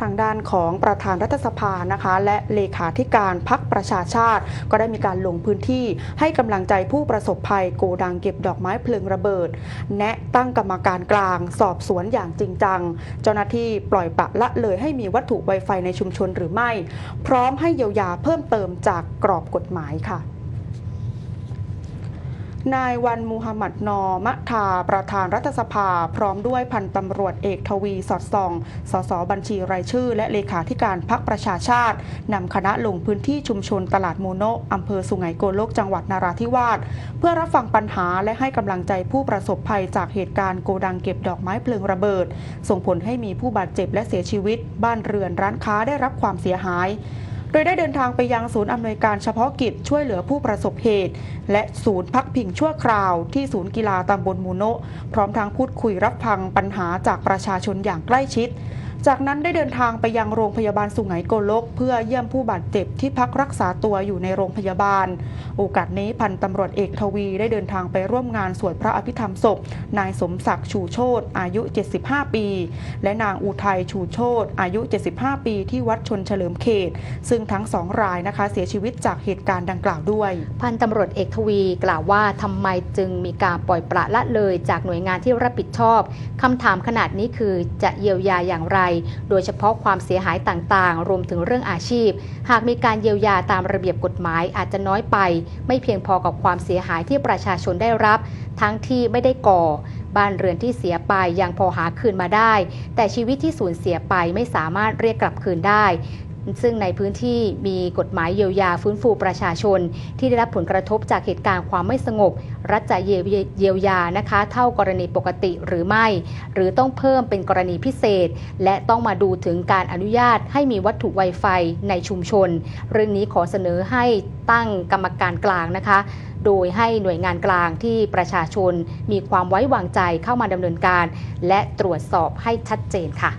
ทางด้านของประธานรัฐสภานะคะ และเลขาธิการพักประชาชาติ ก็ได้มีการลงพื้นที่ให้กำลังใจผู้ประสบภัยโกดังเก็บดอกไม้เพลิงระเบิด แนะตั้งกรรมการกลาง สอบสวนอย่างจริงจัง เจ้าหน้าที่ปล่อยปะละเลยให้มีวัตถุไวไฟในชุมชนหรือไม่ พร้อมให้เยียวยาเพิ่มเติมจากกรอบกฎหมายค่ะ นายวันมูฮัมหมัดนอมะทาประธานรัฐสภา พร้อมด้วยพันตำรวจเอกทวีสอดส่อง สสบัญชีรายชื่อ และเลขาธิการพักประชาชาตินำคณะลงพื้นที่ชุมชนตลาดโมโนอำเภอสุไหงโกลกจังหวัดนาราธิวาสเพื่อรับฟังปัญหาและให้กำลังใจผู้ประสบภัยจากเหตุการณ์โกดังเก็บดอกไม้เพลิงระเบิด ส่งผลให้มีผู้บาดเจ็บและเสียชีวิต บ้านเรือนร้านค้าได้รับความเสียหาย โดยได้เดินทางไปยังศูนย์อำนวยการเฉพาะกิจช่วยเหลือผู้ประสบเหตุ และศูนย์พักพิงชั่วคราวที่ศูนย์กีฬาตำบลมูโนะพร้อมทั้งพูดคุยรับฟังปัญหาจากประชาชนอย่างใกล้ชิด จากนั้นได้เดินทางไปยังโรงพยาบาลสุไหงโกลก เพื่อเยี่ยมผู้บาดเจ็บที่พักรักษาตัวอยู่ในโรงพยาบาล โอกาสนี้พันตำรวจเอกทวีได้เดินทางไปร่วมงานสวดพระอภิธรรมศพ นายสมศักดิ์ชูโชตอายุ 75 ปี และนางอุทัยชูโชตอายุ 75 ปีที่วัดชนเฉลิมเขต ซึ่งทั้งสองรายนะคะเสียชีวิตจากเหตุการณ์ดังกล่าวด้วย พันตำรวจเอกทวีกล่าวว่าทำไมจึงมีการปล่อยปละละเลยจากหน่วยงานที่รับผิดชอบคำถามขนาดนี้คือจะเยียวยาอย่างไรโดยเฉพาะความเสียหายต่างๆ รวมถึงเรื่องอาชีพ หากมีการเยียวยาตามระเบียบกฎหมายอาจจะน้อยไป ไม่เพียงพอกับความเสียหายที่ประชาชนได้รับ ทั้งที่ไม่ได้ก่อ บ้านเรือนที่เสียไปยังพอหาคืนมาได้ แต่ชีวิตที่สูญเสียไปไม่สามารถเรียกกลับคืนได้ ซึ่งในพื้นที่มีกฎหมายเยียวยาฟื้นฟูประชาชน ที่ได้รับผลกระทบจากเหตุการณ์ความไม่สงบ รัฐจะเยียวยานะคะ เท่ากรณีปกติหรือไม่ หรือต้องเพิ่มเป็นกรณีพิเศษ และต้องมาดูถึงการอนุญาตให้มีวัตถุไวไฟในชุมชน เรื่องนี้ขอเสนอให้ตั้งกรรมการกลางนะคะ โดยให้หน่วยงานกลางที่ประชาชนมีความไว้วางใจเข้ามาดำเนินการ และตรวจสอบให้ชัดเจนค่ะ